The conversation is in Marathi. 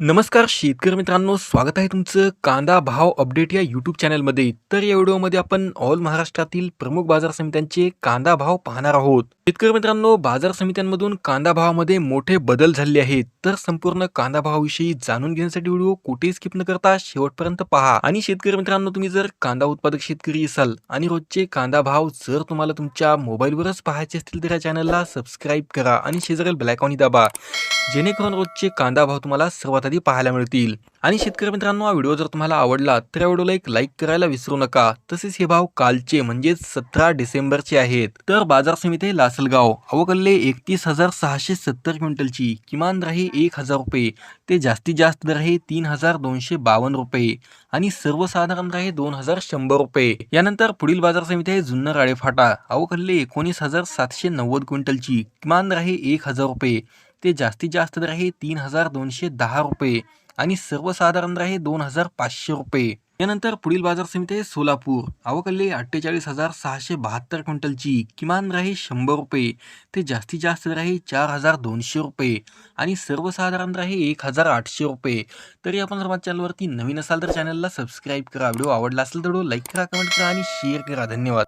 नमस्कार शेतकरी मित्रांनो स्वागत आहे तुमचं कांदा भाव अपडेट या यूट्यूब चॅनलमध्ये तर या व्हिडिओमध्ये आपण ऑल महाराष्ट्रातील प्रमुख बाजार समित्यांचे कांदा भाव पाहणार आहोत. शेतकरी मित्रांनो बाजार समित्यांमधून कांदा भावामध्ये मोठे बदल झाले आहेत. तर संपूर्ण कांदा भावाविषयी जाणून घेण्यासाठी व्हिडिओ कुठे स्किप न करता शेवटपर्यंत पहा. आणि शेतकरी मित्रांनो तुम्ही जर कांदा उत्पादक शेतकरी असाल आणि रोजचे कांदा भाव जर तुम्हाला तुमच्या मोबाईलवरच पाहायचे असतील तर या चॅनलला सबस्क्राईब करा आणि शेजारील ब्लॅकॉनी दाबा. जेणेकरून रोजचे कांदा भाव तुम्हाला सर्वात आधी पाहायला मिळतील. आणि शेतकरी मित्रांनो हा व्हिडिओ जर तुम्हाला आवडला तर या व्हिडिओला एक लाईक करायला विसरू नका. तसेच हे भाव कालचे म्हणजेच सतरा डिसेंबरचे आहेत. तर बाजार समिती लास्ट लासलगाव अवकल्ले एकतीस हजार सहाशे सत्तर क्विंटलची किमान दर आहे एक हजार रुपये. ते जास्तीत जास्त दर आहे तीन हजार दोनशे बावन्न रुपये. आणि सर्वसाधारण दर आहे दोन हजार शंभर रुपये. यानंतर पुढील बाजार समिती आहे जुन्नर आळेफाटा अवकल्ले एकोणीस हजार सातशे नव्वद क्विंटलची किमान दर आहे एक हजार रुपये. ते जास्तीत जास्त दर आहे तीन हजार दोनशे दहा रुपये. आणि सर्वसाधारण दर आहे दोन हजार पाचशे रुपये. यानंतर पुढील बाजार समिती आहे सोलापूर. अवकल्ले अठ्ठेचाळीस हजार सहाशे बहात्तर क्विंटलची किमान राही शंभर रुपये. ते जास्तीत जास्त राही चार हजार दोनशे रुपये. आणि सर्वसाधारण राही एक हजार आठशे रुपये. तरी आपण जर माझ्या चॅनलवरती नवीन असाल तर चॅनलला सबस्क्राईब करा. व्हिडिओ आवडला असेल तर व्हिडिओ लाईक करा कमेंट करा आणि शेअर करा. धन्यवाद.